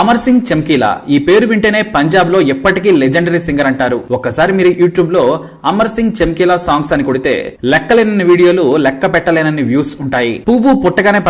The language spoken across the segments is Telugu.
అమర్ సింగ్ చమ్కీలా? ఈ పేరు వింటేనే పంజాబ్లో ఎప్పటికీ లెజెండరీ సింగర్ అంటారు. ఒక్కసారి మీరు యూట్యూబ్లో అమర్ సింగ్ చమ్కీలా సాంగ్స్ అని కొడితే లెక్కలేనన్ని వీడియోలు లెక్క పెట్టలేనన్ని వ్యూస్ ఉంటాయి. పువ్వు పుట్టగానే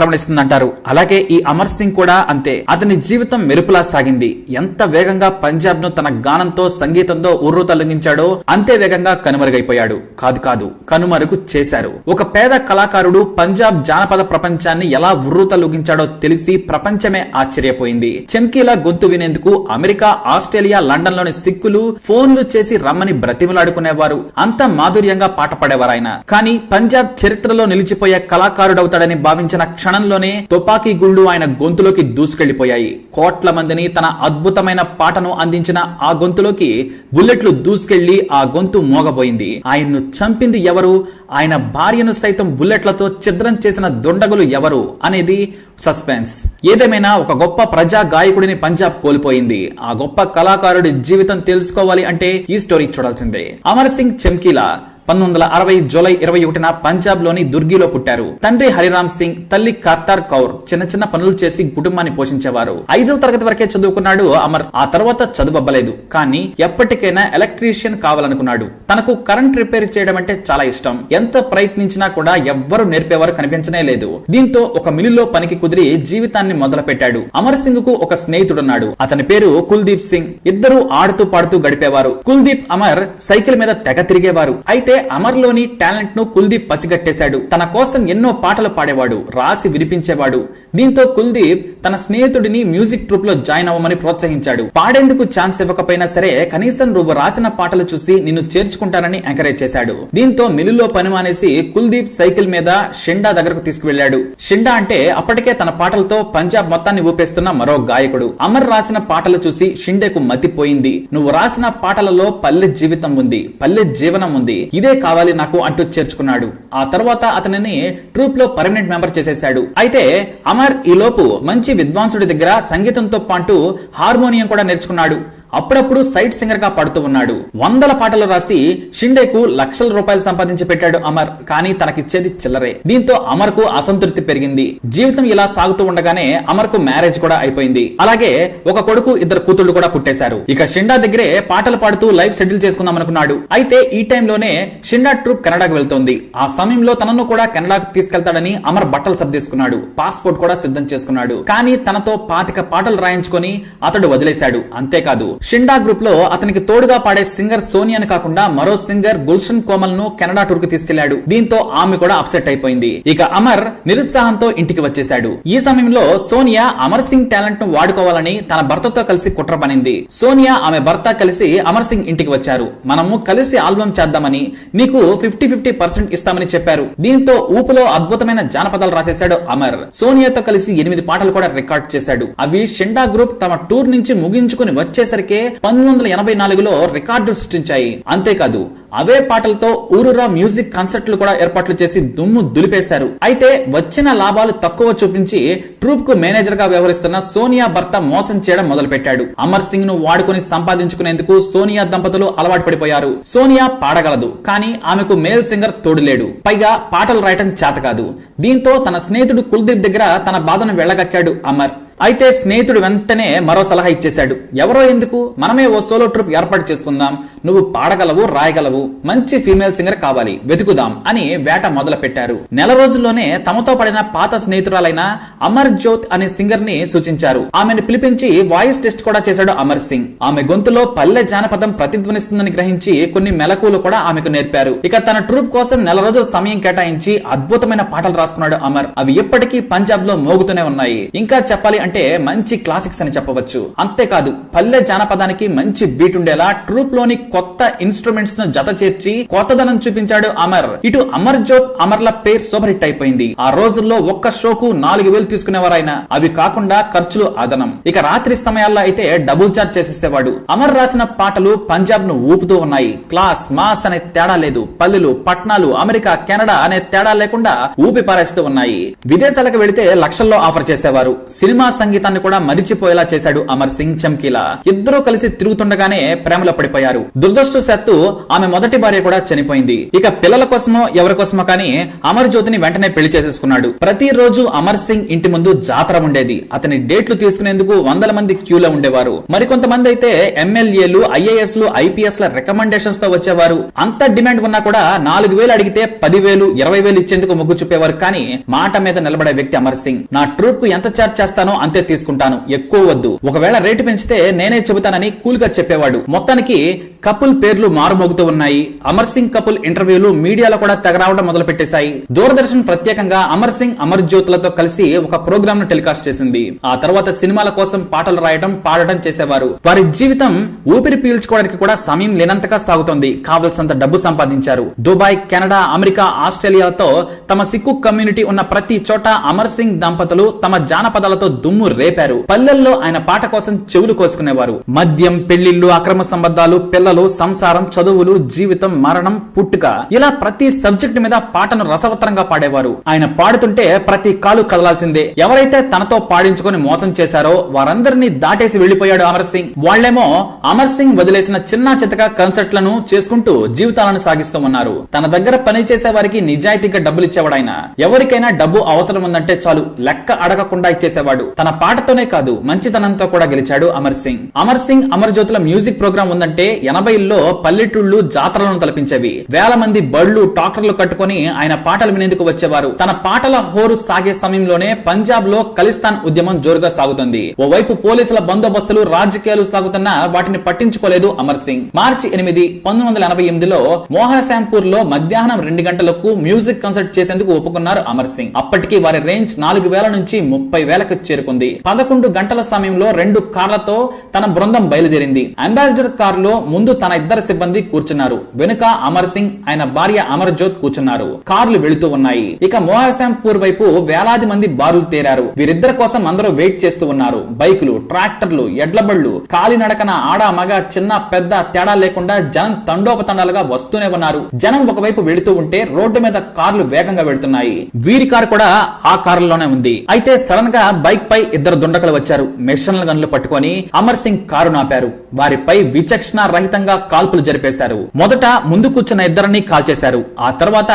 అంటారు అలాగే ఈ అమర్ సింగ్ కూడా అంతే. అతని జీవితం మెరుపులా సాగింది. ఎంత వేగంగా పంజాబ్ను తన గానంతో సంగీతంతో ఉర్రు తొలగించాడో అంతే వేగంగా కనుమరుగైపోయాడు. కాదు కాదు కనుమరుగు చేశారు. ఒక పేద కళాకారుడు పంజాబ్ జానపద ప్రపంచాన్ని ఎలా ఉర్రు తొలగించాడో తెలిసి ప్రపంచమే ఆశ్చర్యపోయింది. చెంకీలా గొంతు వినేందుకు అమెరికా ఆస్ట్రేలియా లండన్లోని సిక్కులు ఫోన్లు చేసి రమ్మని బ్రతిమలాడుకునేవారు. అంత మాధుర్యంగా పాట పాడేవారు ఆయన కానీ పంజాబ్ చరిత్రలో నిలిచిపోయే కళాకారుడవుతాడని భావించిన క్షణంలోనే తుపాకీ గుళ్ళు ఆయన గొంతులోకి దూసుకెళ్ళిపోయాయి. కోట్ల మందిని తన అద్భుతమైన పాటను అందించిన ఆ గొంతులోకి బుల్లెట్లు దూసుకెళ్ళి ఆ గొంతు మోగబోయింది. ఆయన్ను చంపింది ఎవరు? ఆయన భార్యను సైతం బుల్లెట్లతో ఛిద్రం చేసిన దుండగులు ఎవరు? అనేది సస్పెన్స్ ఏదేమైనా ఒక గొప్ప ప్రజా గాయకుడిని పంజాబ్ కోల్పోయింది. ఆ గొప్ప కళాకారుడి జీవితం తెలుసుకోవాలి అంటే ఈ స్టోరీ చూడాల్సిందే. అమర్ సింగ్ చెమ్కీలా. పంతొమ్మిది వందల అరవై జూలై ఇరవై ఒకటిన పంజాబ్లోని దుర్గిలో పుట్టారు. తండ్రి హరిరామ్ సింగ్ తల్లి కర్తార్ కౌర్ చిన్న చిన్న పనులు చేసి కుటుంబాన్ని పోషించేవారు. ఐదవ తరగతి వరకే చదువుకున్నాడు అమర్. ఆ తర్వాత చదువబ్బలేదు. కానీ ఎప్పటికైనా ఎలక్ట్రీషియన్ కావాలనుకున్నాడు. తనకు కరెంట్ రిపేర్ చేయడం అంటే చాలా ఇష్టం. ఎంత ప్రయత్నించినా కూడా ఎవ్వరు నేర్పేవారు కనిపించనే లేదు. దీంతో ఒక మిల్లులో పనికి కుదిరి జీవితాన్ని మొదలు పెట్టాడు అమర్ సింగ్కు ఒక స్నేహితుడున్నాడు. అతని పేరు కుల్దీప్ సింగ్. ఇద్దరు ఆడుతూ పాడుతూ గడిపేవారు. కుల్దీప్ అమర్ సైకిల్ మీద తెగ తిరిగేవారు. అయితే అమర్లోని టాలెంట్ను కుల్దీప్ పసిగట్టేశాడు. తన కోసం ఎన్నో పాటలు పాడేవాడు రాసి వినిపించేవాడు. దీంతో కుల్దీప్ తన స్నేహితుడిని మ్యూజిక్ ట్రూప్లో జాయిన్ అవ్వమని ప్రోత్సహించాడు. పాడేందుకు ఛాన్స్ ఇవ్వకపోయినా సరే కనీసం నువ్వు రాసిన పాటలు చూసి నిన్ను చేర్చుకుంటానని ఎంకరేజ్ చేశాడు. దీంతో మిల్లులో పని మానేసి కుల్దీప్ సైకిల్ మీద షిండా దగ్గరకు తీసుకువెళ్ళాడు షిండా అంటే అప్పటికే తన పాటలతో పంజాబ్ మొత్తాన్ని ఊపేస్తున్న మరో గాయకుడు. అమర్ రాసిన పాటలు చూసి షిండేకు మతిపోయింది. నువ్వు రాసిన పాటలలో పల్లె జీవితం ఉంది పల్లె జీవనం ఉంది. ఇదే కావాలి నాకు అంటూ చేర్చుకున్నాడు. ఆ తర్వాత అతనిని ట్రూప్లో పర్మనెంట్ మెంబర్ చేసేశాడు. అయితే అమర్ ఈ లోపు మంచి విద్వాంసుడి దగ్గర సంగీతంతో పాటు హార్మోనియం కూడా నేర్చుకున్నాడు. అప్పుడప్పుడు సైట్ సింగర్గా పాడుతూ ఉన్నాడు. వందల పాటలు రాసి షిండేకు లక్షల రూపాయలు సంపాదించి పెట్టాడు అమర్ కానీ తనకిచ్చేది చిల్లరే. దీంతో అమర్కు అసంతృప్తి పెరిగింది. జీవితం ఇలా సాగుతూ ఉండగానే అమర్కు మ్యారేజ్ కూడా అయిపోయింది. అలాగే ఒక కొడుకు ఇద్దరు కూతుళ్ళు కూడా పుట్టేశారు. ఇక షిండా దగ్గరే పాటలు పాడుతూ లైఫ్ సెటిల్ చేసుకుందాం అనుకున్నాడు అయితే ఈ టైంలోనే షిండా ట్రూప్ కెనడాకు వెళ్తోంది. ఆ సమయంలో తనను కూడా కెనడాకు తీసుకెళ్తాడని అమర్ బట్టలు సర్దేసుకున్నాడు. పాస్పోర్ట్ కూడా సిద్ధం చేసుకున్నాడు. కానీ తనతో పాతిక పాటలు రాయించుకొని అతడు వదిలేశాడు. అంతేకాదు షిండా గ్రూప్లో అతనికి తోడుగా పాడే సింగర్ సోనియాను కాకుండా మరో సింగర్ గుల్షన్ కోమల్ను కెనడా టూర్కు తీసుకెళ్ళాడు. దీంతో ఆమె కూడా అప్సెట్ అయిపోయింది. ఇక అమర్ నిరుత్సాహంతో ఇంటికి వచ్చేశాడు. ఈ సమయంలో సోనియా అమర్ సింగ్ టాలెంట్ను వాడుకోవాలని తన భర్తతో కలిసి కుట్ర పనింది. సోనియా ఆమె భర్త కలిసి అమర్ సింగ్ ఇంటికి వచ్చారు. మనము కలిసి ఆల్బమ్ చేద్దామని నీకు ఫిఫ్టీ ఫిఫ్టీ పర్సెంట్ ఇస్తామని చెప్పారు. దీంతో ఊపులో అద్భుతమైన జానపదాలు రాసేశాడు అమర్. సోనియాతో కలిసి ఎనిమిది పాటలు కూడా రికార్డ్ చేశాడు. అవి షిండా గ్రూప్ తమ టూర్ నుంచి ముగించుకుని వచ్చేసరికి పంతొమ్మిది వందల ఎనభై నాలుగులో రికార్డు సృష్టించాయి. అంతేకాదు అవే పాటలతో ఊరురా మ్యూజిక్ కాన్సర్ట్లు కూడా ఏర్పాట్లు చేసి దుమ్ము దులిపేశారు. అయితే వచ్చిన లాభాలు తక్కువ చూపించి ట్రూప్కు మేనేజర్గా వ్యవహరిస్తున్న సోనియా భర్త మోసం చేయడం మొదలు పెట్టాడు అమర్ సింగ్ను వాడుకొని సంపాదించుకునేందుకు సోనియా దంపతులు అలవాటు పడిపోయారు. సోనియా పాడగలదు కానీ ఆమెకు మేల్ సింగర్ తోడులేడు పైగా పాటలు రాయటం చేత కాదు. దీంతో తన స్నేహితుడు కుల్దీప్ దగ్గర తన బాధను వెళ్ళగక్కాడు అమర్. అయితే స్నేహితుడు వెంటనే మరో సలహా ఇచ్చేశాడు. ఎవరో ఎందుకు? మనమే ఓ సోలో ట్రిప్ ఏర్పాటు చేసుకుందాం. నువ్వు పాడగలవు రాయగలవు. మంచి ఫీమేల్ సింగర్ కావాలి. వెతుకుదాం అని వేట మొదలు పెట్టారు నెల రోజుల్లోనే తమతో పడిన పాత స్నేహితురాలైన అమర్ జ్యోత్ అనే సింగర్ని సూచించారు. ఆమెను పిలిపించి వాయిస్ టెస్ట్ కూడా చేశాడు అమర్ సింగ్. ఆమె గొంతులో పల్లె జానపదం ప్రతిధ్వనిస్తుందని గ్రహించి కొన్ని మెలకువలు కూడా ఆమెకు నేర్పారు. ఇక తన ట్రూప్ కోసం నెల రోజుల సమయం కేటాయించి అద్భుతమైన పాటలు రాసుకున్నాడు అమర్. అవి ఎప్పటికీ పంజాబ్లో మోగుతూనే ఉన్నాయి. ఇంకా చెప్పాలి అంటే మంచి క్లాసిక్స్ అని చెప్పవచ్చు. అంతేకాదు పల్లె జానపదానికి మంచి బీట్ ఉండేలా ట్రూప్లోని కొత్త ఇన్స్ట్రుమెంట్స్ను జత చేర్చి కొత్తదనం చూపించాడు అమర్. ఇటు అమర్ జోత్ అమర్ల పేరు సూపర్ హిట్ అయిపోయింది. ఆ రోజుల్లో ఒక్క షోకు నాలుగు వేలు తీసుకునేవారు అవి కాకుండా ఖర్చులు అదనం. ఇక రాత్రి సమయాల్లో అయితే డబుల్ చార్జ్ చేసేసేవాడు. అమర్ రాసిన పాటలు పంజాబ్ను ఊపుతూ ఉన్నాయి. క్లాస్ మాస్ అనే తేడా లేదు. పల్లెలు పట్నాలు అమెరికా కెనడా అనే తేడా లేకుండా ఊపి పారేస్తూ ఉన్నాయి. విదేశాలకు వెళితే లక్షల్లో ఆఫర్ చేసేవారు. సినిమా సంగీతాన్ని కూడా మరిచిపోయేలా చేశాడు అమర్ సింగ్ చమ్కీలా. ఇద్దరూ కలిసి తిరుగుతుండగానే ప్రేమలో పడిపోయారు. దురదృష్టవశాత్తు ఆమె మొదటి భార్య కూడా చనిపోయింది. ఇక పిల్లల కోసమో ఎవరి కోసమో కానీ అమర్ జ్యోతిని వెంటనే పెళ్ళి చేసేసుకున్నాడు. ప్రతి రోజు అమర్ సింగ్ ఇంటి ముందు జాతర ఉండేది. అతని డేట్లు తీసుకునేందుకు వందల మంది క్యూలో ఉండేవారు. మరికొంతమంది అయితే ఎమ్మెల్యేలు ఐఏఎస్లు ఐపీఎస్ ల రికమెండేషన్స్తో వచ్చేవారు. అంత డిమాండ్ ఉన్నా కూడా నాలుగు వేలు అడిగితే పదివేలు ఇరవై వేలు ఇచ్చేందుకు మొగ్గు చూపేవారు. కానీ మాట మీద నిలబడే వ్యక్తి అమర్ సింగ్. నా ట్రూప్కు ఎంత చార్జ్ చేస్తానో అంతే తీసుకుంటాను. ఎక్కువ వద్దు. ఒకవేళ రేటు పెంచితే నేనే చెబుతానని కూల్గా చెప్పేవాడు. మొత్తానికి కపుల్ పేర్లు మారుమోగుతూ ఉన్నాయి. అమర్ సింగ్ కపుల్ ఇంటర్వ్యూలు మీడియాలో కూడా తెగరావడం మొదలు పెట్టేశాయి దూరదర్శన్ ప్రత్యేకంగా అమర్ సింగ్ అమర్ జ్యోతులతో కలిసి ఒక ప్రోగ్రామ్ను టెలికాస్ట్ చేసింది. ఆ తర్వాత సినిమాల కోసం పాటలు రాయడం పాడటం చేసేవారు. వారి జీవితం ఊపిరి పీల్చుకోవడానికి కూడా సమయం లేనంతగా సాగుతోంది. కావలసినంత డబ్బు సంపాదించారు. దుబాయ్ కెనడా అమెరికా ఆస్ట్రేలియాతో తమ సిక్కు కమ్యూనిటీ ఉన్న ప్రతి చోట అమర్ సింగ్ దంపతులు తమ జానపదాలతో దుమ్ము రేపారు. పల్లెల్లో ఆయన పాట కోసం చెవులు కోసుకునేవారు. మద్యం పెళ్ళిళ్ళు అక్రమ సంబంధాలు పిల్లలు సంసారం చదువులు జీవితం మరణం పుట్టుక. ఇలా ప్రతి సబ్జెక్ట్ మీద పాటను రసవత్తరంగా పాడేవారు. ఆయన పాడుతుంటే ప్రతి కాలు కదలాల్సిందే. ఎవరైతే తనతో పాడించుకొని మోసం చేశారో వారందరినీ దాటేసి వెళ్ళిపోయాడు అమర్ సింగ్. వాళ్ళేమో అమర్ సింగ్ వదిలేసిన చిన్న చితక కన్సర్ట్లను చేసుకుంటూ జీవితాలను సాగిస్తూ ఉన్నారు. తన దగ్గర పని చేసే వారికి నిజాయితీగా డబ్బులు ఇచ్చేవాడు ఆయన ఎవరికైనా డబ్బు అవసరం ఉందంటే చాలు లెక్క అడగకుండా ఇచ్చేసేవాడు. తన పాటతోనే కాదు మంచితనంతో కూడా గెలిచాడు అమర్ సింగ్. అమర్ సింగ్ అమర్ జ్యోతుల మ్యూజిక్ ప్రోగ్రామ్ ఉందంటే నలభైల్లో పల్లెటూళ్ళు జాతరలను తలపించేవి. వేల మంది బళ్ళు ట్రాక్టర్లు కట్టుకొని ఆయన పాటలు వినేందుకు వచ్చేవారు. తన పాటల హోరు సాగే సమయంలోనే పంజాబ్లో ఖలిస్తాన్ ఉద్యమం జోరుగా సాగుతుంది. ఓవైపు పోలీసుల బందోబస్తులు రాజకీయాలు సాగుతున్నా వాటిని పట్టించుకోలేదు అమర్ సింగ్. మార్చి ఎనిమిది పంతొమ్మిది వందల ఎనభై ఎనిమిదిలో మోహనశాంపూర్లో మధ్యాహ్నం రెండు గంటలకు మ్యూజిక్ కన్సర్ట్ చేసేందుకు ఒప్పుకున్నారు అమర్ సింగ్. అప్పటికి వారి రేంజ్ నాలుగు వేల నుంచి ముప్పై వేలకు చేరుకుంది. పదకొండు గంటల సమయంలో రెండు కార్లతో తన బృందం బయలుదేరింది. అంబాసిడర్ కార్లో ముందు తన ఇద్దరు సిబ్బంది కూర్చున్నారు. వెనుక అమర్ సింగ్ ఆయన భార్య అమర్ జ్యోత్ కూర్చున్నారు. కార్లు వెళుతూ ఉన్నాయి. ఇక మోహశాంపూర్ వైపు వేలాది మంది బారులు తేరారు. వీరిద్దరి కోసం అందరూ వెయిట్ చేస్తూ ఉన్నారు. బైకులు ట్రాక్టర్లు ఎడ్లబళ్ళు కాలినడకన ఆడ మగ చిన్న పెద్ద తేడా లేకుండా జనం తండోపతండాలుగా వస్తూనే ఉన్నారు. జనం ఒకవైపు వెళుతూ ఉంటే రోడ్డు మీద కార్లు వేగంగా వెళ్తున్నాయి. వీరి కారు కూడా ఆ కారులోనే ఉంది. అయితే సడన్గా బైక్ పై ఇద్దరు దుండకలు వచ్చారు. మెషన్ల గన్లు పట్టుకొని అమర్ సింగ్ కారు నాపారు. వారిపై విచక్షణ రహిత రహితంగా కాల్పులు జరిపేశారు. మొదట ముందు కూర్చున్న ఇద్దరిని కాల్చేశారు ఆ తర్వాత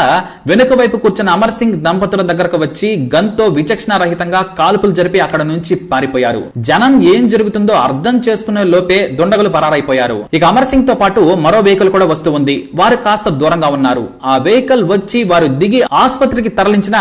వెనుక వైపు కూర్చున్న అమర్ సింగ్ దంపతుల దగ్గరకు వచ్చి గన్తో విచక్షణ రహితంగా కాల్పులు జరిపి అక్కడ నుంచి పారిపోయారు. జనం ఏం జరుగుతుందో అర్థం చేసుకునే లోపే దుండగులు పరారైపోయారు. ఇక అమర్ సింగ్తో పాటు మరో వెహికల్ కూడా వస్తూ ఉంది. వారు కాస్త దూరంగా ఉన్నారు. ఆ వెహికల్ వచ్చి వారు దిగి ఆసుపత్రికి తరలించిన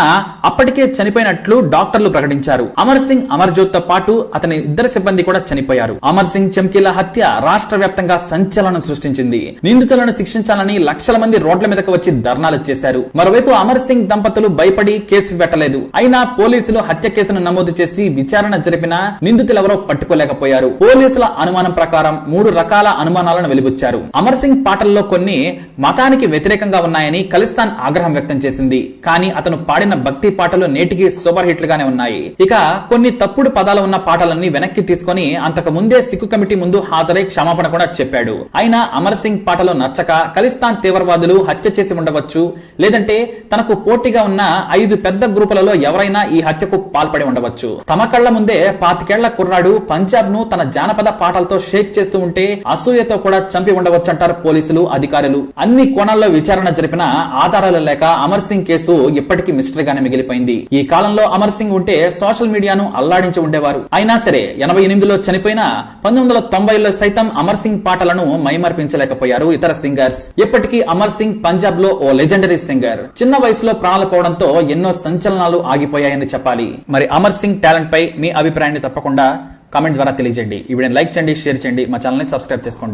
అప్పటికే చనిపోయినట్లు డాక్టర్లు ప్రకటించారు. అమర్ సింగ్ అమర్జోత్తో పాటు అతని ఇద్దరు సిబ్బంది కూడా చనిపోయారు. అమర్ సింగ్ చమ్కీల హత్య రాష్ట్ర వ్యాప్తంగా సంచలనం సృష్టించింది. నిందితులను శిక్షించాలని లక్షల మంది రోడ్ల మీదకు వచ్చి ధర్నాలు చేశారు. మరోవైపు అమర్ సింగ్ దంపతులు భయపడి కేసు పెట్టలేదు. అయినా పోలీసులు హత్య కేసును నమోదు చేసి విచారణ జరిపిన నిందితులెవరో పట్టుకోలేకపోయారు. పోలీసుల అనుమానం ప్రకారం మూడు రకాల అనుమానాలను వెలిబుచ్చారు. అమర్ సింగ్ పాటల్లో కొన్ని మతానికి వ్యతిరేకంగా ఉన్నాయని ఖలిస్తాన్ ఆగ్రహం వ్యక్తం చేసింది. కానీ అతను పాడిన భక్తి పాటలు నేటికి సూపర్ హిట్ గానే ఉన్నాయి. ఇక కొన్ని తప్పుడు పదాలు ఉన్న పాటలన్నీ వెనక్కి తీసుకొని అంతకు ముందే సిక్కు కమిటీ ముందు హాజరై క్షమాపణ కూడా చెప్పాడు. అయినా అమర్ సింగ్ పాటలో నచ్చక ఖలిస్తాన్ తీవ్రవాదులు హత్య చేసి ఉండవచ్చు లేదంటే తనకు పోటీగా ఉన్న ఐదు పెద్ద గ్రూపులలో ఎవరైనా ఈ హత్యకు పాల్పడి ఉండవచ్చు. తమ కళ్ళ ముందే పాతికేళ్ళ కుర్రాడు పంజాబ్ను తన జానపద పాటలతో షేక్ చేస్తూ ఉంటే అసూయతో కూడా చంపి ఉండవచ్చంటారు పోలీసులు అధికారులు. అన్ని కోణాల్లో విచారణ జరిపిన ఆధారాలు లేక అమర్ సింగ్ కేసు ఇప్పటికీ మిస్టరీ గానే మిగిలిపోయింది. ఈ కాలంలో అమర్ సింగ్ ఉంటే సోషల్ మీడియాను అల్లాడించి ఉండేవారు. అయినా సరే ఎనభై ఎనిమిదిలో చనిపోయిన పంతొమ్మిది వందల తొంభైలో సైతం అమర్ సింగ్ పాటలను మైమర్పించలేకపోయారు ఇతర సింగర్స్. ఇప్పటికీ అమర్ సింగ్ పంజాబ్లో ఓ లెజెండరీ సింగర్. చిన్న వయసులో ప్రాణాలు పోవడంతో ఎన్నో సంచలనాలు ఆగిపోయాయని చెప్పాలి. మరి అమర్ సింగ్ టాలెంట్ పై మీ అభిప్రాయాన్ని తప్పకుండా కామెంట్ ద్వారా తెలియజేయండి. ఈ వీడియోని లైక్ చేయండి షేర్ చేయండి. మా ఛానల్ని సబ్స్క్రైబ్ చేసుకోండి.